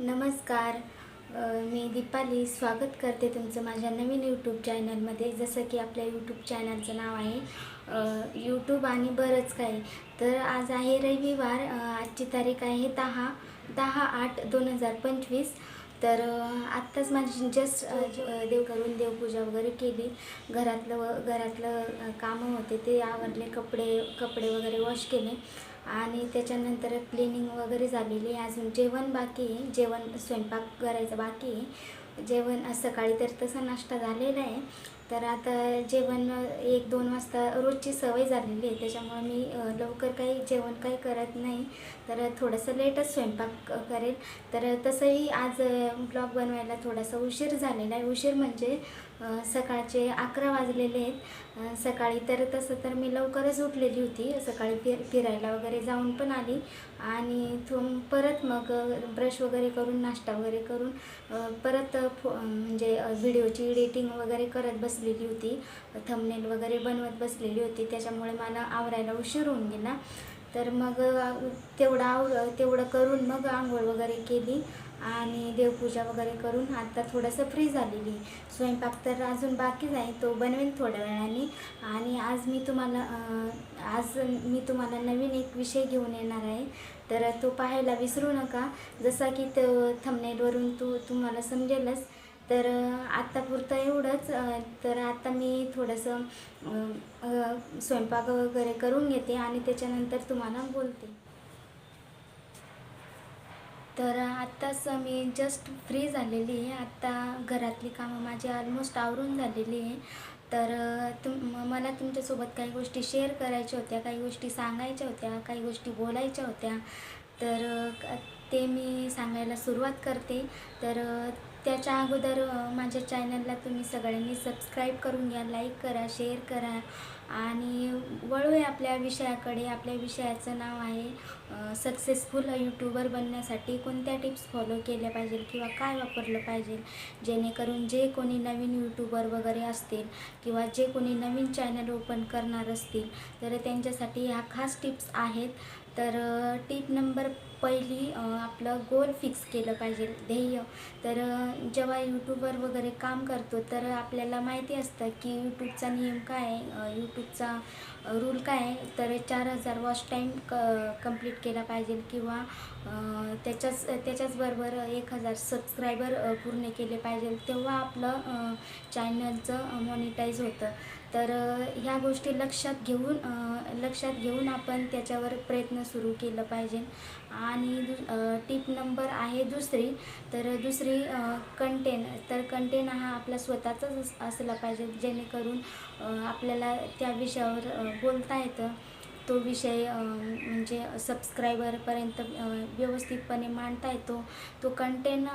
नमस्कार. मी दीपाली स्वागत करते तुमचं माझ्या नवीन यूट्यूब चॅनलमध्ये जसं की आपल्या यूट्यूब चॅनलचं नाव आहे यूट्यूब आणि बरंच काही. तर आज आहे रविवार आजची तारीख आहे दहा दहा आठ दोन हजार पंचवीस. तर आत्ताच माझी जस्ट देव करून देवपूजा वगैरे केली. घरातलं व घरातलं कामं होते ते आवडले कपडे कपडे वगैरे वॉश केले. आणि त्याच्यानंतर क्लिनिंग वगैरे झालेली आहे. अजून जेवण बाकी आहे. जेवण स्वयंपाक करायचं बाकी आहे. जेवण सकाळी तर तसा नाश्ता झालेला आहे. तर आता जेवण एक दोन वाजता रोजची सवय झालेली आहे. त्याच्यामुळे मी लवकर काही जेवण काही करत नाही. तर थोडंसं लेटच स्वयंपाक करेल. तर तसंही आज ब्लॉग बनवायला थोडासा उशीर झालेला आहे. उशीर म्हणजे सकाळचे अकरा वाजलेले आहेत. सकाळी तर तसं तर मी लवकरच उठलेली होती. सकाळी फिर फिरायला वगैरे जाऊन पण आली. आणि थो परत मग ब्रश वगैरे करून नाश्ता वगैरे करून परत फो म्हणजे व्हिडिओची एडिटिंग वगैरे करत बसलेली होती. थंबनेल वगैरे बनवत बसलेली होती. त्याच्यामुळे मला आवरायला उशीर होऊन गेला. तर मग तेवढा तेवढं तेवढं करून मग आंघोळ वगैरे केली. आणि देवपूजा वगैरे करून आता थोडंसं फ्री झालेली आहे. स्वयंपाक तर अजून बाकीच आहे तो बनवेन थोड्या वेळाने. आणि आज मी तुम्हाला आज मी तुम्हाला नवीन एक विषय घेऊन येणार आहे. तर तो पाहायला विसरू नका. जसा की तो थंबनेलवरून तू तुम्हाला समजेलच. तर आत्तापुरतं एवढंच. तर आता मी थोडंसं स्वयंपाक वगैरे करून घेते आणि त्याच्यानंतर तुम्हाला बोलते. तर आत्ताच मी जस्ट फ्री झालेली आहे. आत्ता घरातली कामं माझी ऑलमोस्ट आवरून झालेली आहे. तर तुम मला तुमच्यासोबत काही गोष्टी शेअर करायच्या होत्या काही गोष्टी सांगायच्या होत्या काही गोष्टी बोलायच्या होत्या. तर ते मी सांगायला सुरुवात करते. तर त्याच्या अगोदर माझ्या चॅनलला तुम्ही सगळ्यांनी सबस्क्राईब करून घ्या लाईक करा शेअर करा आणि वळूया आपल्या विषयाकडे. आपल्या विषयाचं नाव आहे सक्सेसफुल यूट्यूबर बनण्यासाठी कोणत्या टिप्स फॉलो केल्या पाहिजे किंवा काय वापरलं पाहिजे जेणेकरून जे कोणी नवीन यूट्यूबर वगैरे असतील किंवा जे कोणी नवीन चॅनल ओपन करणार असतील तर त्यांच्यासाठी ह्या खास टिप्स आहेत. तर टिप नंबर पहिली आपलं गोल फिक्स केलं पाहिजे ध्येय. तर जेव्हा यूट्यूबवर वगैरे काम करतो तर आपल्याला माहिती असतं की यूट्यूबचा नियम काय आहे यूट्यूबचा रूल काय आहे तर चार हजार वॉच टाईम क कंप्लीट केला पाहिजे किंवा त्याच्याच त्याच्याचबरोबर एक हजार सबस्क्रायबर पूर्ण केले पाहिजे तेव्हा आपलं चॅनलचं मॉनिटाईज होतं. तर ह्या गोष्टी लक्षात घेऊन लक्षात घेऊन आपण त्याच्यावर प्रयत्न सुरू केलं पाहिजे. आणि दु टीप नंबर आहे दुसरी. तर दुसरी कंटेन तर कंटेन हा आपला स्वतःचाच अस- असला पाहिजे जेणेकरून आपल्याला त्या विषयावर बोलता येतं. तो विषय म्हणजे सबस्क्रायबरपर्यंत व्यवस्थितपणे मांडता येतो. तो कंटेन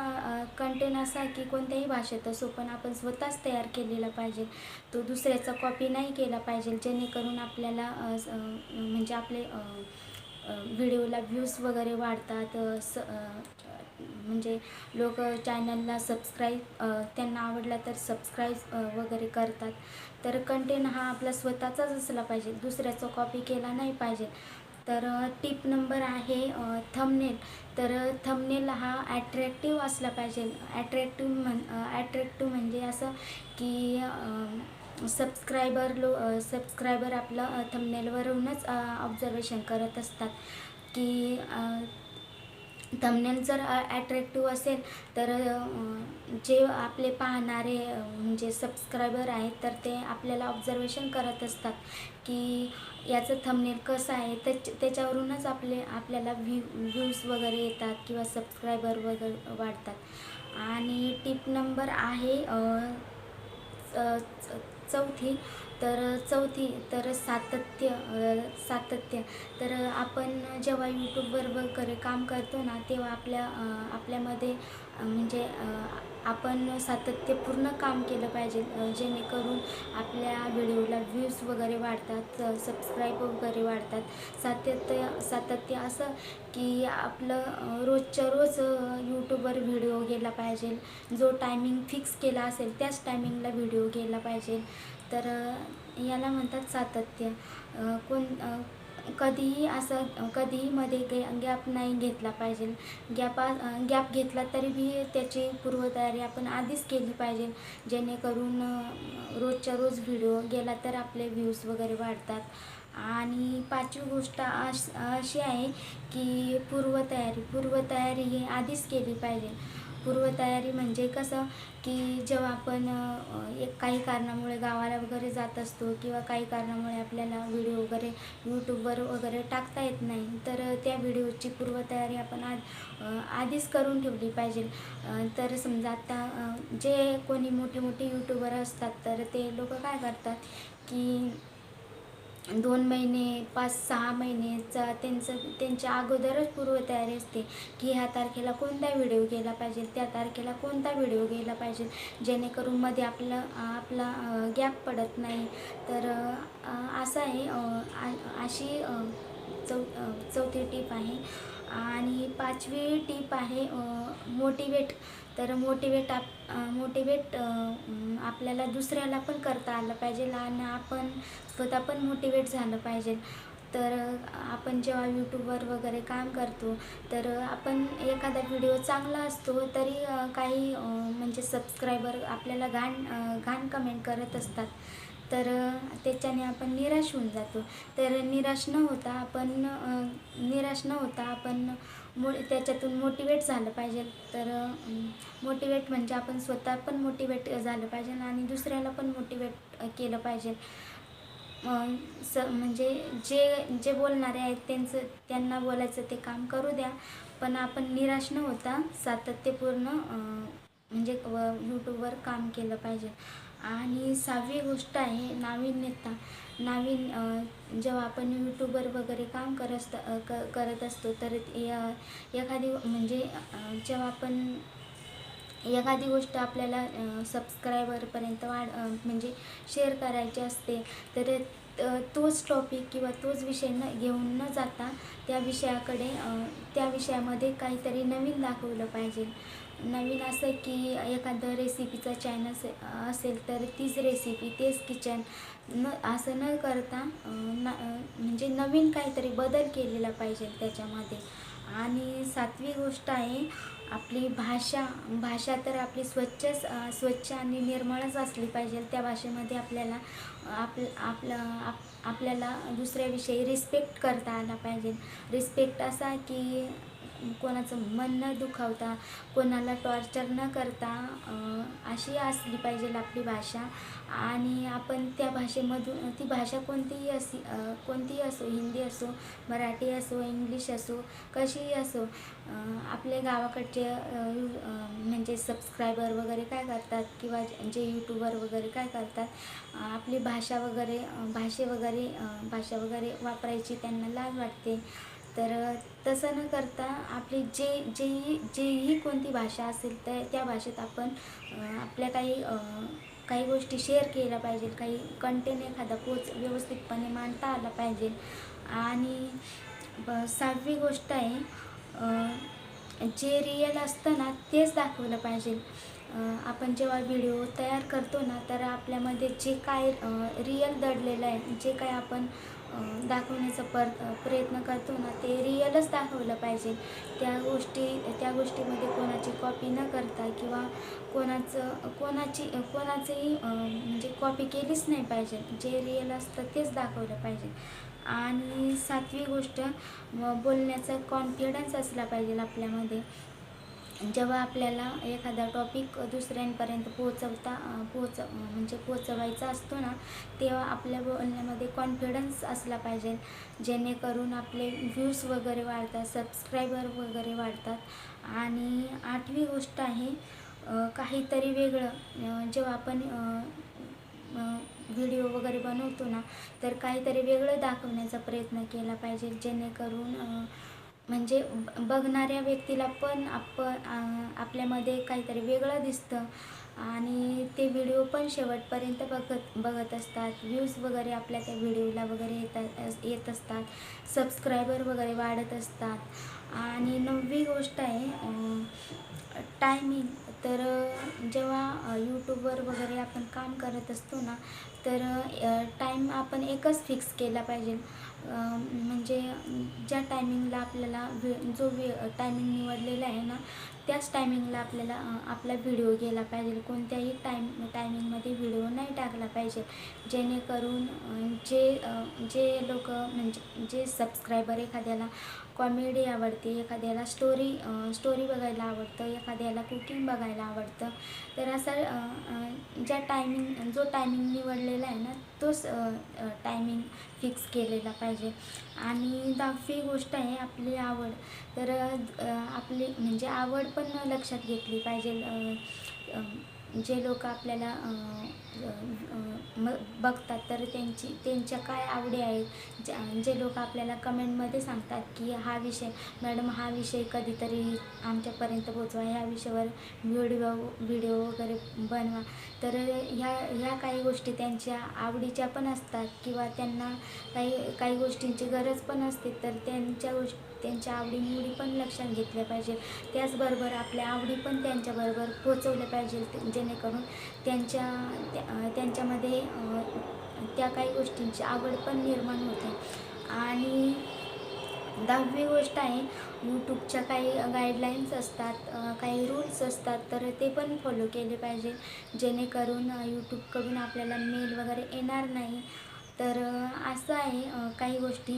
कंटेन असा की कोणत्याही भाषेत असो पण आपण स्वतःच तयार केलेला पाहिजे. तो दुसऱ्याचा कॉपी नाही केला पाहिजे जेणेकरून आपल्याला म्हणजे आपले व्हिडिओला व्ह्यूज वगैरे वाढतात. स म्हणजे लोक चॅनलला सबस्क्राईब त्यांना आवडला तर सबस्क्राईब वगैरे करतात. तर कंटेंट हा आपला स्वतःचाच असला पाहिजे. दुसऱ्याचं कॉपी केला नाही पाहिजे. तर टिप नंबर आहे थमनेल तर थमनेल हा ॲट्रॅक्टिव्ह असला पाहिजे. ॲट्रॅक्टिव्ह म्हण ॲट्रॅक्टिव्ह म्हणजे असं की सबस्क्रायबर लो सबस्क्रायबर आपलं थमनेलवरूनच ऑब्झर्वेशन करत असतात. की थंबनेल जर ॲट्रॅक्टिव्ह असेल तर जे आपले पाहणारे म्हणजे सबस्क्रायबर आहेत तर ते आपल्याला ऑब्झर्वेशन करत असतात की याचं थंबनेल कसं आहे. त्याच त्याच्यावरूनच आपले आपल्याला व्ह्यू व्ह्यूज वगैरे येतात किंवा सबस्क्रायबर वगैरे वाढतात. आणि टिप नंबर आहे च- चौथी. तर चौथी तर सातत्य सातत्य. तर आपण जेव्हा यूट्यूबवर वगैरे काम करतो ना तेव्हा आपल्या आपल्यामध्ये म्हणजे आपण सातत्यपूर्ण काम केलं पाहिजे. जेणेकरून आपल्या व्हिडिओला व्ह्यूज वगैरे वाढतात सबस्क्राईब वगैरे वाढतात. सातत्य सातत्य असं की आपलं रोजच्या रोज यूट्यूबवर व्हिडिओ गेला पाहिजे. जो टायमिंग फिक्स केला असेल त्याच टायमिंगला व्हिडिओ गेला पाहिजे. तर याला म्हणतात सातत्य. कोण कधीही असं कधीही मध्ये गे गॅप नाही घेतला पाहिजे. गॅपा गॅप घेतला तरी बी त्याची पूर्वतयारी आपण आधीच केली पाहिजे. जेणेकरून रोजच्या रोज व्हिडिओ गेला तर आपले व्ह्यूज वगैरे वाढतात. आणि पाचवी गोष्ट अशी आहे की पूर्वतयारी पूर्वतयारी ही आधीच केली पाहिजे. पूर्वतयारी म्हणजे कसं की जेव्हा आपण एक काही कारणामुळे गावाला वगैरे जात असतो किंवा काही कारणामुळे आपल्याला व्हिडिओ वगैरे यूट्यूबवर वगैरे टाकता येत नाही तर त्या व्हिडिओची पूर्वतयारी आपण आध आधीच करून ठेवली पाहिजे. तर समजा आता जे कोणी मोठे मोठे यूट्यूबर असतात तर ते लोक काय करतात की दोन महिने पाच सहा महिनेचा त्यांचं त्यांच्या अगोदरच पूर्वतयारी असते की ह्या तारखेला कोणता व्हिडिओ गेला पाहिजे त्या तारखेला कोणता व्हिडिओ गेला पाहिजे जेणेकरून मध्ये आपलं आपला गॅप पडत नाही. तर असं आहे आ- अशी चौ चौथी टीप आहे. आणि पाचवी टीप आहे मोटिवेट तर मोटिवेट आप मोटिवेट आपल्याला दुसऱ्याला पण करता आलं पाहिजे. आणि आपण स्वतः पण मोटिवेट झालं पाहिजे. तर आपण जेव्हा यूट्यूबवर वगैरे काम करतो तर आपण एखादा व्हिडिओ चांगला असतो तरी काही म्हणजे सबस्क्रायबर आपल्याला घाण घाण कमेंट करत असतात. तर त्याच्याने आपण निराश होऊन जातो. तर निराश न होता आपण निराश न होता आपण मो त्याच्यातून मोटिवेट झालं पाहिजे. तर मोटिवेट म्हणजे आपण स्वतः पण मोटिवेट झालं पाहिजे आणि दुसऱ्याला पण मोटिवेट केलं पाहिजे. स म्हणजे जे जे बोलणारे आहेत त्यांचं त्यांना बोलायचं ते काम करू द्या. पण आपण निराश न होता सातत्यपूर्ण म्हणजे व यूट्यूबवर काम केलं पाहिजे. आणि सहावी गोष्ट आहे नाविन्यता. नावीन जेव्हा आपण यूट्यूबर वगैरे काम करत क करत असतो तर या एखादी म्हणजे जेव्हा आपण एखादी गोष्ट आपल्याला सबस्क्रायबरपर्यंत वाढ म्हणजे शेअर करायची असते तर तोच टॉपिक किंवा तोच विषय न घेऊन न जाता त्या विषयाकडे त्या विषयामध्ये काहीतरी नवीन दाखवलं पाहिजे. नवीन असं की एखादं रेसिपीचा चॅनल असेल तर तीच रेसिपी तेच किचन न असं न करता न म्हणजे नवीन काहीतरी बदल केलेला पाहिजे त्याच्यामध्ये. आणि सातवी गोष्ट आहे आपली भाषा भाषा तर आपली स्वच्छच स्वच्छ आणि निर्मळच असली पाहिजे. त्या भाषेमध्ये आपल्याला आप आपलं आप आपल्याला दुसऱ्याविषयी रिस्पेक्ट करता आला पाहिजे. रिस्पेक्ट असा की कोणाचं मन न दुखावता कोणाला टॉर्चर न करता अशी असली पाहिजे आपली भाषा. आणि आपण त्या भाषेमधून ती भाषा कोणतीही असी कोणतीही असो हिंदी असो मराठी असो इंग्लिश असो कशीही असो आपले आपल्या गावाकडचे म्हणजे सबस्क्रायबर वगैरे काय करतात किंवा जे यूट्यूबर वगैरे काय करतात आपली भाषा वगैरे भाषे वगैरे भाषा वगैरे वापरायची त्यांना लाज वाटते. तर तसं न करता आपली जे जेही जेही कोणती भाषा असेल त्या त्या भाषेत आपण आपल्या काही काही गोष्टी शेअर केल्या पाहिजे काही कंटेंट एखादा पोच व्यवस्थितपणे मांडता आला पाहिजे. आणि सहावी गोष्ट आहे जे रियल असतं ना तेच दाखवलं पाहिजे. आपण जेव्हा व्हिडिओ तयार करतो ना तर आपल्यामध्ये जे काय रियल दडलेलं आहे जे काय आपण दाखवण्याचा पर प्रयत्न करतो ना ते रिअलच दाखवलं पाहिजे. त्या गोष्टी त्या गोष्टीमध्ये कोणाची कॉपी न करता किंवा कोणाचं कोणाची कोणाचंही म्हणजे कॉपी केलीच नाही पाहिजे. जे रिअल असतं तेच दाखवलं पाहिजे. आणि सातवी गोष्ट बोलण्याचा कॉन्फिडन्स असला पाहिजे आपल्यामध्ये. जेव्हा आपल्याला एखादा टॉपिक दुसऱ्यांपर्यंत पोहोचवता पोहोच म्हणजे पोहोचवायचा असतो ना तेव्हा आपल्या बोलण्यामध्ये कॉन्फिडन्स असला पाहिजे. जेणेकरून आपले व्ह्यूज वगैरे वाढतात सबस्क्रायबर वगैरे वाढतात. आणि आठवी गोष्ट आहे काहीतरी वेगळं. जेव्हा आपण व्हिडिओ वगैरे बनवतो ना तर काहीतरी वेगळं दाखवण्याचा प्रयत्न केला पाहिजे. जेणेकरून म्हणजे बघणाऱ्या व्यक्तीला पण आपण आपल्यामध्ये काहीतरी वेगळं दिसतं. आणि ते व्हिडिओ पण शेवटपर्यंत बघत बघत असतात. व्ह्यूज वगैरे आपल्या त्या व्हिडिओला वगैरे येतात येत असतात. सबस्क्रायबर वगैरे वाढत असतात. आणि नववी गोष्ट आहे टायमिंग तर जेव्हा यूट्यूबवर वगैरे आपण काम करत असतो ना तर टाईम आपण एकच फिक्स केला पाहिजे. म्हणजे ज्या टायमिंगला आपल्याला व्हि जो वे टायमिंग निवडलेला आहे ना त्याच टायमिंगला आपल्याला आपला व्हिडिओ गेला पाहिजे. कोणत्याही टाईम टायमिंगमध्ये व्हिडिओ नाही टाकला पाहिजे. जेणेकरून जे जे लोक म्हणजे जे सबस्क्रायबर एखाद्याला कॉमेडी आवडते एखाद्याला स्टोरी स्टोरी बघायला आवडतं एखाद्याला कुकिंग बघायला आवडतं. तर असा ज्या टायमिंग जो टायमिंग निवडलेला आहे ना तोच टायमिंग फिक्स केलेला पाहिजे. आणि दहावी गोष्ट आहे आपली आवड. तर आपली म्हणजे आवड पण लक्षात घेतली पाहिजे. जे लोक आपल्याला मग बघतात. तर त्यांची त्यांच्या काय आवडी आहेत? ज्या जे लोक आपल्याला कमेंटमध्ये सांगतात की हा विषय मॅडम हा विषय कधीतरी आमच्यापर्यंत पोचवा. ह्या विषयावर व्हिडिओ व्हिडिओ वगैरे बनवा. तर ह्या ह्या काही गोष्टी त्यांच्या आवडीच्या पण असतात किंवा त्यांना काही काही गोष्टींची गरज पण असते. तर त्यांच्या गोष्टी त्यांच्या आवडीनिवडी पण लक्षात घेतल्या पाहिजे. त्याचबरोबर आपल्या आवडी पण त्यांच्याबरोबर पोचवल्या पाहिजे. जेणेकरून त्यांच्या त्या- त्यांच्यामध्ये त्या काही गोष्टींची आवड पण निर्माण होते. आणि दहावी गोष्ट आहे यूट्यूबच्या काही गाईडलाईन्स असतात काही रूल्स असतात तर ते पण फॉलो केले पाहिजे. जेणेकरून यूट्यूबकडून आपल्याला मेल वगैरे येणार नाही. तर असं आहे काही गोष्टी.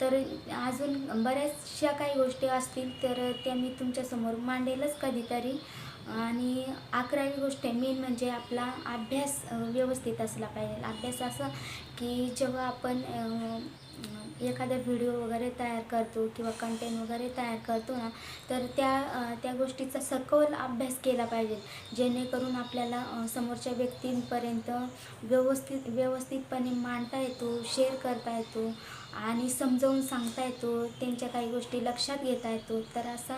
तर अजून बऱ्याचशा काही गोष्टी असतील तर त्या मी तुमच्यासमोर मांडेलच कधीतरी. आणि अकरावी गोष्ट आहे. मेन म्हणजे आपला अभ्यास व्यवस्थित असला पाहिजे. अभ्यास असा की जेव्हा आपण एखादा व्हिडिओ वगैरे तयार करतो किंवा कंटेंट वगैरे तयार करतो ना तर त्या त्या गोष्टीचा सखोल अभ्यास केला पाहिजे. जेणेकरून आपल्याला समोरच्या व्यक्तींपर्यंत व्यवस्थित व्यवस्थितपणे मांडता येतो शेअर करता येतो. आणि समजावून सांगता येतो त्यांच्या काही गोष्टी लक्षात घेता येतो. तर असा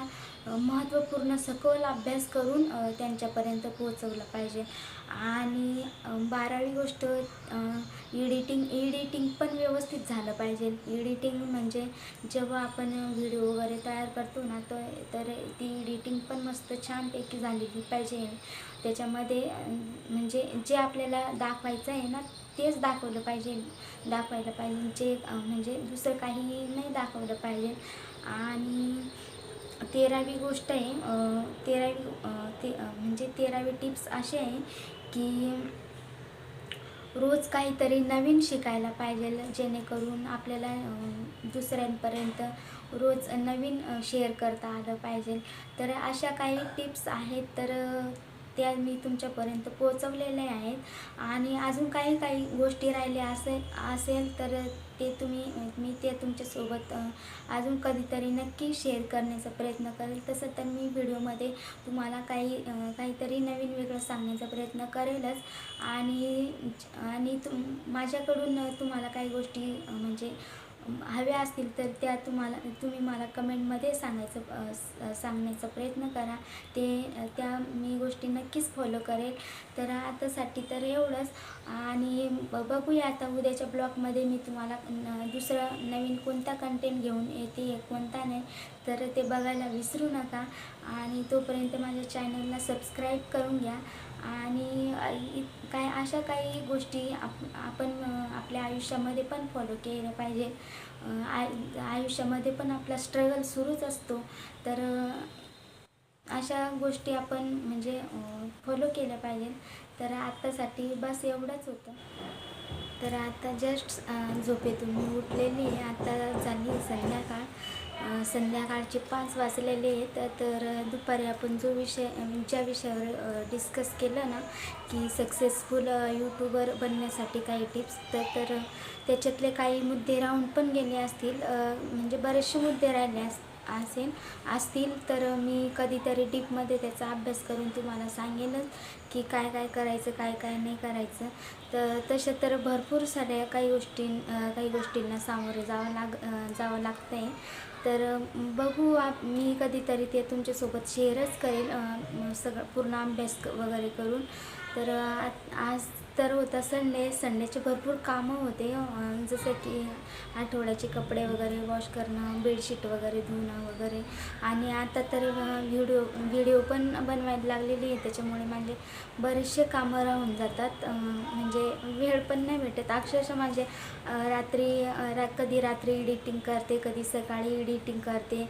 महत्त्वपूर्ण सखोल अभ्यास करून त्यांच्यापर्यंत पोहोचवला पाहिजे. आणि बारावी गोष्ट एडिटिंग एडिटिंग पण व्यवस्थित झालं पाहिजे. एडिटिंग म्हणजे जेव्हा आपण व्हिडिओ वगैरे तयार करतो ना तर तर ती एडिटिंग पण मस्त छानपैकी झालेली पाहिजे. त्याच्यामध्ये म्हणजे जे आपल्याला दाखवायचं आहे ना तेच दाखवलं पाहिजे. दाखवायला पाहिजे जे म्हणजे दुसरं काही नाही दाखवलं पाहिजे. आणि तेरावी गोष्ट आहे तेरावी ते म्हणजे तेरावी टिप्स असे आहे की रोज काहीतरी नवीन शिकायला पाहिजे जेणेकरून आपल्याला दुसऱ्यांपर्यंत रोज नवीन शेअर करता आलं पाहिजे. तर अशा काही टिप्स आहेत तर त्या मी तुमच्यापर्यंत पोहोचवलेल्या आहेत. आणि अजून काही काही गोष्टी राहिल्या असेल असेल तर ते तुम्ही मी ते तुमच्यासोबत अजून कधीतरी नक्की शेअर करण्याचा प्रयत्न करेल. तसं तर मी व्हिडिओमध्ये तुम्हाला काही काहीतरी नवीन वेगळं सांगण्याचा प्रयत्न करेलच. आणि आणि तुम माझ्याकडून तुम्हाला काही गोष्टी म्हणजे हव्या असतील तर त्या तुम्हाला तुम्ही मला कमेंटमध्ये सांगायचं सांगण्याचा प्रयत्न करा. ते त्या मी गोष्टी नक्कीच फॉलो करेल. तर आतासाठी तर एवढंच. आणि बघूया आता उद्याच्या ब्लॉगमध्ये मी तुम्हाला न- दुसरं नवीन कोणता कंटेंट घेऊन येते कोणता नाही तर ते बघायला विसरू नका. आणि तोपर्यंत माझ्या चॅनलला सबस्क्राईब करून घ्या. आणि इ- काय अशा काही गोष्टी आप आपण आपल्या आयुष्यामध्ये पण फॉलो केल्या पाहिजे. आय आयुष्यामध्ये पण आपला स्ट्रगल सुरूच असतो. तर अशा गोष्टी आपण म्हणजे फॉलो केल्या पाहिजे तर आत्तासाठी बस एवढंच होतं. तर आता जस्ट झोपेतून मी उठलेली आहे. आता झाली संध्याकाळ. संध्याकाळचे पाच वाजलेले आहेत. तर दुपारी आपण जो विषय ज्या विषयावर डिस्कस केलं ना की सक्सेसफुल यूट्यूबर बनण्यासाठी काही टिप्स तर तर त्याच्यातले काही मुद्दे राहून पण गेले असतील. म्हणजे बरेचसे मुद्दे राहिले असतील. असेल असतील तर मी कधीतरी डीपमध्ये त्याचा अभ्यास करून तुम्हाला सांगेनच की काय काय करायचं काय काय नाही करायचं. तर तशा तर भरपूर साऱ्या काही गोष्टी काही गोष्टींना सामोरे जावं लाग जावं लागतं आहे तर बघू आप मी कधीतरी ते तुमच्यासोबत शेअरच करेल सगळं पूर्ण अभ्यास क- वगैरे करून. तर आ- आज तर होता संडे. संडेचे भरपूर कामं होते जसं की आठवड्याचे कपडे वगैरे वॉश करणं बेडशीट वगैरे धुणं वगैरे. आणि आता तर व्हिडिओ व्हिडिओ पण बनवायला लागलेली आहे. त्याच्यामुळे माझे बरेचसे कामं राहून जातात. म्हणजे वेळ पण नाही भेटत. अक्षरशः माझे रात्री रा कधी रात्री एडिटिंग करते कधी सकाळी एडिटिंग करते.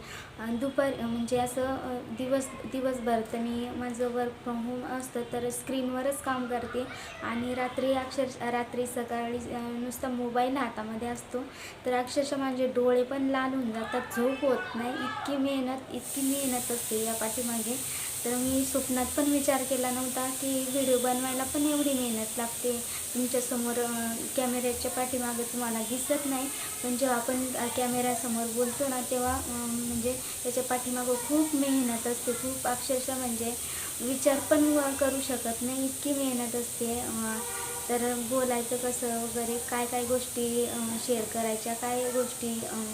दुपार म्हणजे असं दिवस दिवसभर तर मी माझं वर्क फ्रॉम होम असतं तर स्क्रीनवरच काम करते. आणि रात्री अक्षर रात्री सकाळी नुसता मोबाईल हातामध्ये असतो. तर अक्षरशः माझे डोळे पण लाल होऊन जातात. झोप होत नाही. इतकी मेहनत इतकी मेहनत असते या पाठीमागे. तर मी स्वप्नात पण विचार केला नव्हता की व्हिडिओ बनवायला पण एवढी मेहनत लागते. तुमच्यासमोर कॅमेऱ्याच्या पाठीमागं तुम्हाला दिसत नाही. पण जेव्हा आपण कॅमेऱ्यासमोर बोलतो ना तेव्हा म्हणजे त्याच्या पाठीमागं खूप मेहनत असते. खूप अक्षरशः म्हणजे विचार पण करू शकत नाही. इतकी मेहनत असते. तर बोलायचं कसं वगैरे काय काय गोष्टी शेअर करायच्या काय गोष्टी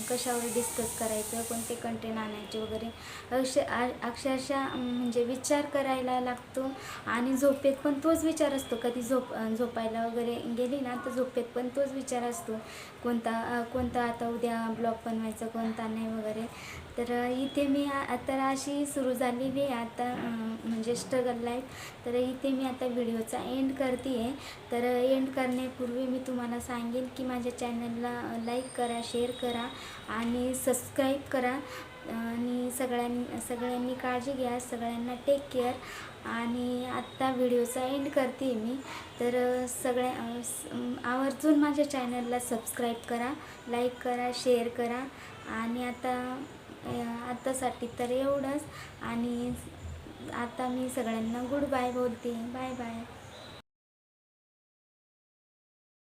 कशावर डिस्कस करायचं कोणते कंटेंट आणायचे वगैरे अक्ष अक्षरशः म्हणजे विचार करायला लागतो. आणि झोपेत पण तोच विचार असतो. कधी झोप झोपायला वगैरे गेली ना तर झोपेत पण तोच विचार असतो. कोणता कोणता आता उद्या ब्लॉग बनवायचा कोणता नाही वगैरे. तर इथे मी तर अशी सुरू झालेली आहे आता म्हणजे स्ट्रगल लाईफ तर इथे मी आता व्हिडिओचा एंड करते आहे तर एंड करण्यापूर्वी मी तुम्हाला सांगेन की माझ्या चॅनलला लाईक करा शेअर करा आणि सबस्क्राईब करा. आणि सगळ्यांनी सगळ्यांनी काळजी घ्या सगळ्यांना टेक केअर आणि आत्ता व्हिडिओचा एंड करते मी. तर सगळ्या आवर्जून माझ्या चॅनलला सबस्क्राईब करा लाईक करा शेअर करा. आणि आता आत्तासाठी तर एवढंच. आणि आता मी सगळ्यांना गुड बाय बोलते. Bye bye